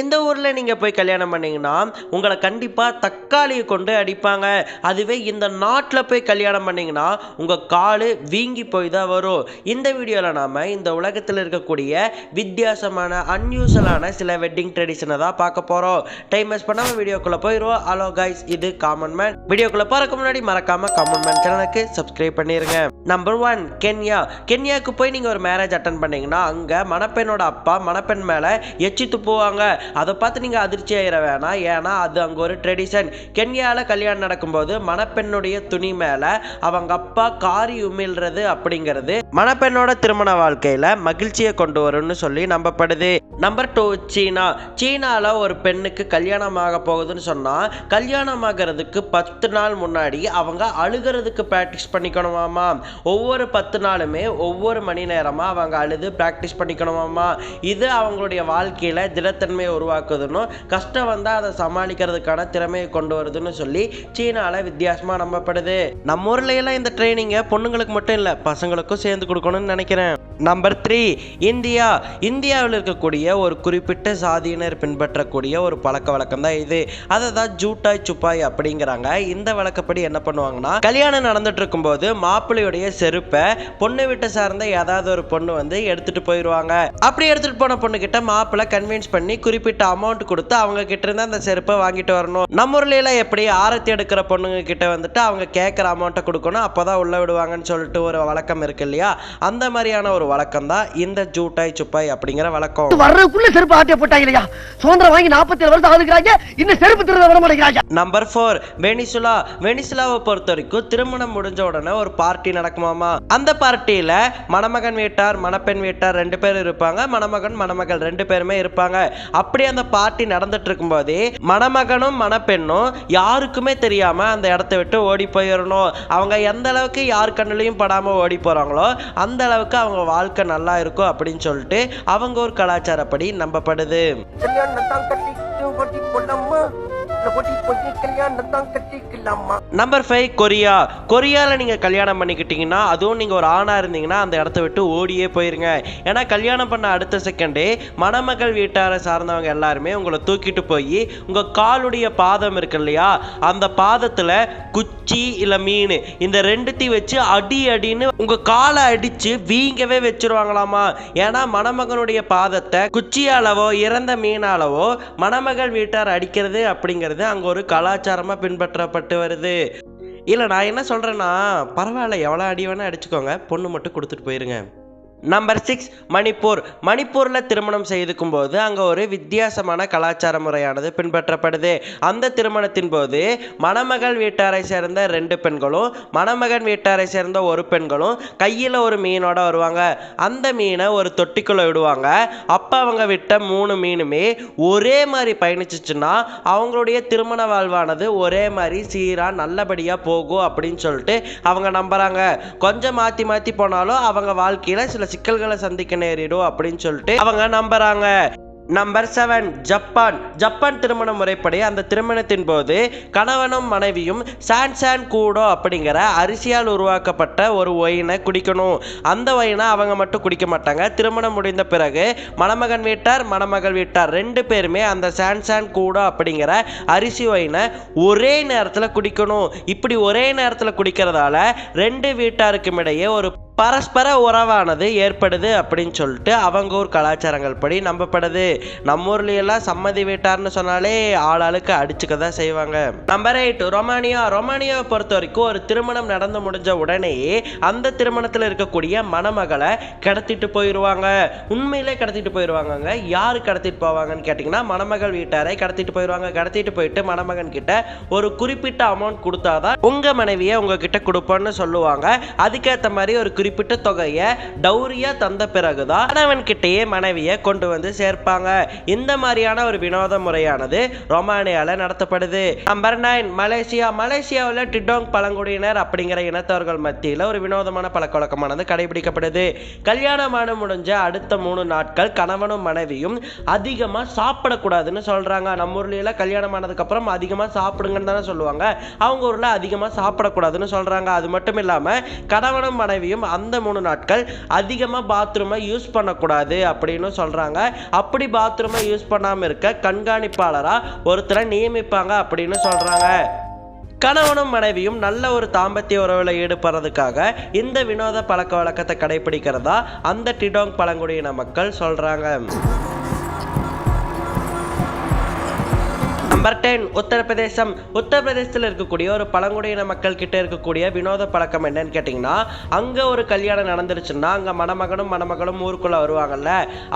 இந்த ஊரில் நீங்கள் போய் கல்யாணம் பண்ணிங்கன்னா உங்களை கண்டிப்பாக தக்காளியை கொண்டு அடிப்பாங்க. அதுவே இந்த நாட்டில் போய் கல்யாணம் பண்ணிங்கன்னா உங்கள் கால் வீங்கி போய் தான் வரும். இந்த வீடியோவில் நாம் இந்த உலகத்தில் இருக்கக்கூடிய வித்தியாசமான அன்யூசலான சில வெட்டிங் ட்ரெடிஷனை தான் பார்க்க போகிறோம் டைம் வேஸ்ட் பண்ணாமல் வீடியோக்குள்ளே போயிடுவோம். ஹலோ கைஸ் இது காமன் மேன் வீடியோக்குள்ளே போகிறக்கு முன்னாடி மறக்காமல் காமன் மேன் சேனலுக்கு சப்ஸ்கிரைப் பண்ணிடுங்க நம்பர் ஒன் கென்யா கென்யாவுக்கு போய் நீங்கள் ஒரு மேரேஜ் அட்டன் பண்ணிங்கன்னா அங்கே மணப்பெண்ணோட அப்பா மணப்பெண் மேலே எச்சி துப்புவாங்க அதை பார்த்து நீங்கள் அதிர்ச்சி ஆகிட வேணாம். ஏன்னா அது அங்கே ஒரு ட்ரெடிஷன் கென்யாவில் கல்யாணம் நடக்கும்போது மணப்பெண்ணுடைய துணி மேலே அவங்க அப்பா காரி உமிழ்றது அப்படிங்கிறது மணப்பெண்ணோட திருமண வாழ்க்கையில் மகிழ்ச்சியை கொண்டு வரும்னு சொல்லி நம்பப்படுது. நம்பர் டூ சீனா. சீனாவில் ஒரு பெண்ணுக்கு கல்யாணம் ஆக போகுதுன்னு சொன்னால் கல்யாணம் ஆகிறதுக்கு பத்து நாள் முன்னாடி அவங்க அழுகிறதுக்கு ப்ராக்டிஸ் பண்ணிக்கணுமாமா? ஒவ்வொரு பத்து நாளுமே ஒவ்வொரு மணி நேரமாக அவங்க அழுது ப்ராக்டிஸ் பண்ணிக்கணுமாமா? இது அவங்களுடைய வாழ்க்கையில் திடத்தன்மையை உருவாக்குதுன்னு கஷ்டம் வந்தால் அதை சமாளிக்கிறதுக்கான திறமையை கொண்டு வருதுன்னு சொல்லி சீனாவில் வித்தியாசமாக நம்பப்படுது. நம்ம ஊர்லையெல்லாம் எல்லாம் இந்த ட்ரைனிங்கை பொண்ணுங்களுக்கு மட்டும் இல்லை பசங்களுக்கும் சேர்ந்து கொடுக்கணும்னு நினைக்கிறேன். Number three India. இந்தியாவில் இருக்கக்கூடிய ஒரு குறிப்பிட்ட சாதியினர் பின்பற்றக்கூடிய ஒரு பழக்க வழக்கம் தான் இது. அதை தான் ஜூட்டாய் சுப்பாய் அப்படிங்கிறாங்க. இந்த வழக்கப்படி என்ன பண்ணுவாங்கன்னா கல்யாணம் நடந்துட்டு இருக்கும்போது மாப்பிள்ளையுடைய செருப்பை பொண்ணு வீட்டை சார்ந்த ஏதாவது ஒரு பொண்ணு வந்து எடுத்துட்டு போயிடுவாங்க அப்படி எடுத்துட்டு போன பொண்ணு கிட்ட மாப்பிள்ளை கன்வின்ஸ் பண்ணி குறிப்பிட்ட அமௌண்ட் கொடுத்து அவங்க கிட்ட இருந்து அந்த செருப்பை வாங்கிட்டு வரணும். நம்ம ஊர்ல எப்படி ஆரத்தி எடுக்கிற பொண்ணுங்க கிட்ட வந்துட்டு அவங்க கேட்குற அமௌண்ட்டை கொடுக்கணும். அப்போதான் உள்ள விடுவாங்கன்னு சொல்லிட்டு ஒரு வழக்கம் இருக்கு இல்லையா? அந்த மாதிரியான ஒரு வழக்கம் தான் இந்த ஜூட்டாய் சுப்பாய் அப்படிங்கிற வழக்கம். வர்றதுக்குள்ள செருப்பு ஆட்டிய போட்டாங்க இல்லையா? சுதந்திரம் வாங்கி நாற்பத்தி ஏழு வருஷம் ஆளுக்கிறாங்க இன்னும் செருப்பு திருட வர மாட்டேங்கிறாங்க நம்பர் ஃபோர் வெனிசுலா. வெனிசுலாவை பொறுத்த வரைக்கும் திருமணம் முடிஞ்ச உடனே ஒரு பார்ட்டி நடக்குமாமா? அந்த பார்ட்டியில மணமகன் வீட்டார் மணப்பெண் வீட்டார் ரெண்டு பேர் இருப்பாங்க. மணமகன் மணமகள் ரெண்டு பேருமே இருப்பாங்க. அப்படி அந்த பார்ட்டி நடந்துட்டு இருக்கும்போதே மணமகனும் மணப்பெண்ணும் யாருக்குமே தெரியாம அந்த இடத்த விட்டு ஓடி போயிடணும் அவங்க எந்த அளவுக்கு யார் கண்ணிலையும் படாம ஓடி போறாங்களோ அந்த அளவுக்கு அவங்க வாழ்க்கை நல்லா இருக்கும் அப்படின்னு சொல்லிட்டு அவங்க ஒரு கலாச்சாரப்படி நம்பப்படுது. கல்யாணம் தான் கட்டிக்கலாமா? Number five Korea. கொரியாவில் நீங்கள் கல்யாணம் பண்ணிக்கிட்டீங்கன்னா அதுவும் நீங்கள் ஒரு ஆணாக இருந்தீங்கன்னா அந்த இடத்த விட்டு ஓடியே போயிருங்க. ஏன்னா கல்யாணம் பண்ண அடுத்த செகண்டே மணமகள் வீட்டாரை சார்ந்தவங்க எல்லாருமே உங்களை தூக்கிட்டு போய் உங்கள் காலுடைய பாதம் இருக்கு இல்லையா அந்த பாதத்தில் குச்சி இல்லை மீன் இந்த ரெண்டுத்தையும் வச்சு அடி அடின்னு உங்கள் காலை அடித்து வீங்கவே வச்சிருவாங்களாமா? ஏன்னா மணமகனுடைய பாதத்தை குச்சியாலவோ இறந்த மீனாலவோ மணமகள் வீட்டார் அடிக்கிறது அப்படிங்கிறது அங்கே ஒரு கலாச்சாரம் கலாச்சாரமாக பின்பற்றப்பட்டு வருது. இல்லை நான் என்ன சொல்கிறேன்னா பரவாயில்ல எவ்வளோ அடி வேணால் அடிச்சுக்கோங்க. பொண்ணு மட்டும் கொடுத்துட்டு போயிருங்க. நம்பர் சிக்ஸ் மணிப்பூர் மணிப்பூரில் திருமணம் செய்துக்கும் போது அங்கே ஒரு வித்தியாசமான கலாச்சார முறையானது பின்பற்றப்படுது. அந்த திருமணத்தின் போது மணமகள் வீட்டாரை சேர்ந்த ரெண்டு பெண்களும் மணமகன் வீட்டாரை சேர்ந்த ஒரு பெண்களும் கையில் ஒரு மீனோட வருவாங்க. அந்த மீனை ஒரு தொட்டிக்குள்ளே விடுவாங்க. அப்போ அவங்க விட்ட மூணு மீனுமே ஒரே மாதிரி பயணிச்சிச்சுன்னா அவங்களுடைய திருமண வாழ்வானது ஒரே மாதிரி சீராக நல்லபடியாக போகும் அப்படின்னு சொல்லிட்டு அவங்க நம்புகிறாங்க கொஞ்சம் மாற்றி மாற்றி போனாலும் அவங்க வாழ்க்கையில் சில சிக்கல்களை சந்திக்க நேரிடும் அப்படின்னு சொல்லிட்டு அவங்க நம்புறாங்க. நம்பர் செவன் ஜப்பான் ஜப்பான் திருமண முறைப்படி அந்த திருமணத்தின் போது கணவனும் மனைவியும் சான் சான் கூடோ அப்படிங்கிற அரிசியால் உருவாக்கப்பட்ட ஒரு ஒயினை குடிக்கணும். அந்த ஒயினை அவங்க மட்டும் குடிக்க மாட்டாங்க. திருமணம் முடிந்த பிறகு மணமகன் வீட்டார் மணமகள் வீட்டார் ரெண்டு பேருமே அந்த சான் சான் கூடோ அப்படிங்கிற அரிசி ஒயினை ஒரே நேரத்தில் குடிக்கணும். இப்படி ஒரே நேரத்தில் குடிக்கிறதால ரெண்டு வீட்டாருக்கும் இடையே ஒரு பரஸ்பர உறவானது ஏற்படுது அப்படின்னு சொல்லிட்டு அவங்க ஊர் கலாச்சாரங்கள் படி நம்பப்படுது. நம்ம ஊர்ல சம்மதி வீட்டார்னு சொன்னாலே ஆளாளுக்கு அடிச்சுக்க தான் செய்வாங்க. Number eight Romania. ரொமானியாவை பொறுத்த வரைக்கும் ஒரு திருமணம் நடந்து முடிஞ்ச உடனேயே அந்த திருமணத்தில் இருக்கக்கூடிய மணமகளை கடத்திட்டு போயிடுவாங்க உண்மையிலே கடத்திட்டு போயிடுவாங்கங்க யார் கடத்திட்டு போவாங்கன்னு கேட்டிங்கன்னா மணமகள் வீட்டாரை கடத்திட்டு போயிடுவாங்க கடத்திட்டு போயிட்டு மணமகன் கிட்ட ஒரு குறிப்பிட்ட அமௌண்ட் கொடுத்தாதான் உங்க மனைவியை உங்ககிட்ட கொடுப்போன்னு சொல்லுவாங்க. அதுக்கேற்ற மாதிரி ஒரு குறிப்பிட்ட தொகையை டௌரியா தந்த பிறகுதான் கணவன் கிட்டேயே மனைவியை கொண்டு வந்து சேர்ப்பாங்க. இந்த மாதிரியான ஒரு வினோத முறையானது ரொமானியால நடத்தப்படுது. Number nine Malaysia. மலேசியாவில் டிடோங் பழங்குடியினர் அப்படிங்கிற இனத்தவர்கள் மத்தியில் ஒரு வினோதமான பழக்க வழக்கமானது கடைபிடிக்கப்படுது கல்யாணமான முடிஞ்ச அடுத்த மூணு நாட்கள் கணவனும் மனைவியும் அதிகமாக சாப்பிடக்கூடாதுன்னு சொல்றாங்க. நம்ம ஊர்ல கல்யாணம் ஆனதுக்கப்புறம் அதிகமாக சாப்பிடுங்கன்னு தானே சொல்லுவாங்க. அவங்க ஊரில் அதிகமாக சாப்பிடக்கூடாதுன்னு சொல்றாங்க. அது மட்டும் இல்லாமல் கணவனும் மனைவியும் அந்த மூணு நாட்கள் அதிகமாக பாத்ரூமை யூஸ் பண்ணக்கூடாது அப்படின்னு சொல்கிறாங்க அப்படி பாத்ரூமை யூஸ் பண்ணாமல் இருக்க கண்காணிப்பாளராக ஒருத்தரை நியமிப்பாங்க அப்படின்னு சொல்கிறாங்க கணவனும் மனைவியும் நல்ல ஒரு தாம்பத்திய உறவில் ஈடுபடுறதுக்காக இந்த வினோத பழக்க வழக்கத்தை கடைபிடிக்கிறதா அந்த டிடோங் பழங்குடியின மக்கள் சொல்கிறாங்க நம்பர் டென் உத்தரப்பிரதேசம். உத்தரப்பிரதேசத்தில் இருக்கக்கூடிய ஒரு பழங்குடியின மக்கள் கிட்ட இருக்கக்கூடிய வினோத பழக்கம் என்னன்னு கேட்டிங்கன்னா அங்கே ஒரு கல்யாணம் நடந்துருச்சுன்னா அங்கே மணமகனும் மணமகளும் ஊருக்குள்ளே வருவாங்கல்ல.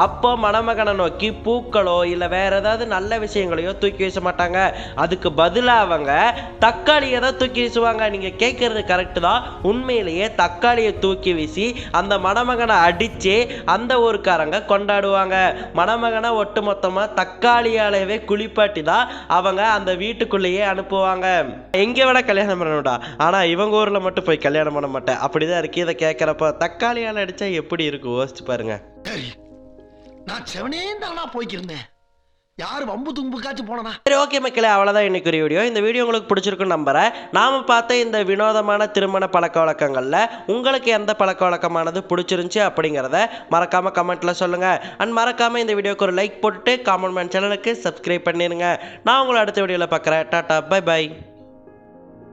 அப்போ மணமகனை நோக்கி பூக்களோ இல்லை வேற ஏதாவது நல்ல விஷயங்களையோ தூக்கி வீச மாட்டாங்க. அதுக்கு பதிலாக அவங்க தக்காளியை தான் தூக்கி வீசுவாங்க. நீங்கள் கேட்குறது கரெக்டு தான். உண்மையிலேயே தக்காளியை தூக்கி வீசி அந்த மணமகனை அடித்து அந்த ஊருக்காரங்க கொண்டாடுவாங்க. மணமகனை ஒட்டு மொத்தமாக தக்காளியாலவே குளிப்பாட்டி தான் அவங்க அந்த வீட்டுக்குள்ளேயே அனுப்புவாங்க. எங்கே விட கல்யாணம் பண்ணணும்டா ஆனால் இவங்க ஊரில் மட்டும் போய் கல்யாணம் பண்ண மாட்டேன். அப்படிதான் இருக்கு. இதை கேட்குறப்ப தக்காளியால் அடித்தா எப்படி இருக்கும் யோசிச்சு பாருங்க. நான் செவனே தானா போய்க்கிருந்தேன். யார் வம்பு தும்புக்காச்சும் போனா சரி ஓகே மக்களே அவ்வளோதான் இன்னைக்கு ஒரு வீடியோ இந்த வீடியோ உங்களுக்கு பிடிச்சிருக்குன்னு நம்புறேன். நாம பார்த்த இந்த வினோதமான திருமண பழக்க வழக்கங்களில் உங்களுக்கு எந்த பழக்க வழக்கமானது பிடிச்சிருந்துச்சி அப்படிங்கிறத மறக்காம கமெண்ட்ல சொல்லுங்க. அண்ட் மறக்காம இந்த வீடியோக்கு ஒரு லைக் போட்டுட்டு காமன் மேன் சேனலுக்கு சப்ஸ்கிரைப் பண்ணிருங்க. நான் உங்களை அடுத்த வீடியோவில் பார்க்குறேன். Tata bye by